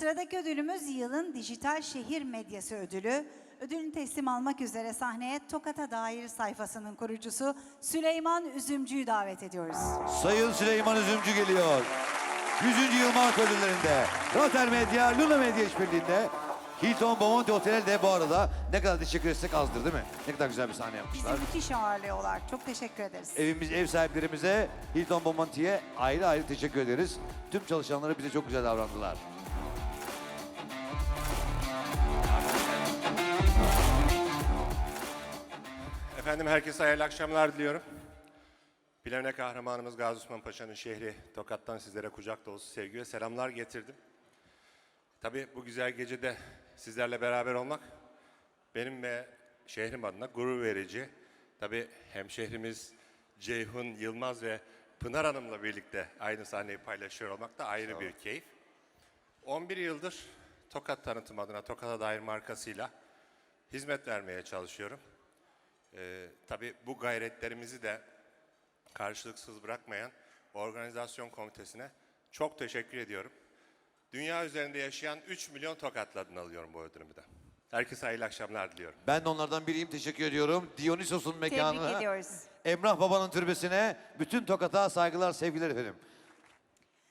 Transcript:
Sıradaki ödülümüz yılın dijital şehir medyası ödülü. Ödülünü teslim almak üzere sahneye Tokat'a dair sayfasının kurucusu Süleyman Üzümcü'yü davet ediyoruz. Sayın Süleyman Üzümcü geliyor. 100. yıl marka ödüllerinde Roter Medya, Luna Medya işbirliğinde Hilton Bomonti Otel'de bu arada ne kadar teşekkür etsek azdır değil mi? Ne kadar güzel bir sahne yapmışlar. Bizi müthiş ağırlıyorlar. Çok teşekkür ederiz. Evimiz, ev sahiplerimize, Hilton Bomonti'ye ayrı ayrı teşekkür ederiz. Tüm çalışanlara bize çok güzel davrandılar. Efendim herkese hayırlı akşamlar diliyorum. Plevne kahramanımız Gazi Osman Paşa'nın şehri Tokat'tan sizlere kucak dolusu sevgi ve selamlar getirdim. Tabii bu güzel gecede sizlerle beraber olmak benim ve şehrim adına gurur verici. Tabii hemşehrimiz Ceyhun Yılmaz ve Pınar Hanım'la birlikte aynı sahneyi paylaşıyor olmak da ayrı bir keyif. 11 yıldır Tokat tanıtım adına Tokat'a dair markasıyla hizmet vermeye çalışıyorum. Ee, tabii bu gayretlerimizi de karşılıksız bırakmayan organizasyon komitesine çok teşekkür ediyorum. Dünya üzerinde yaşayan 3 milyon Tokatlı adına alıyorum bu ödülümü de. Herkese hayırlı akşamlar diliyorum. Ben de onlardan biriyim. Teşekkür ediyorum. Dionysos'un Tebrik mekanına, ediyoruz. Emrah Baba'nın türbesine, bütün Tokat'a saygılar, sevgiler efendim.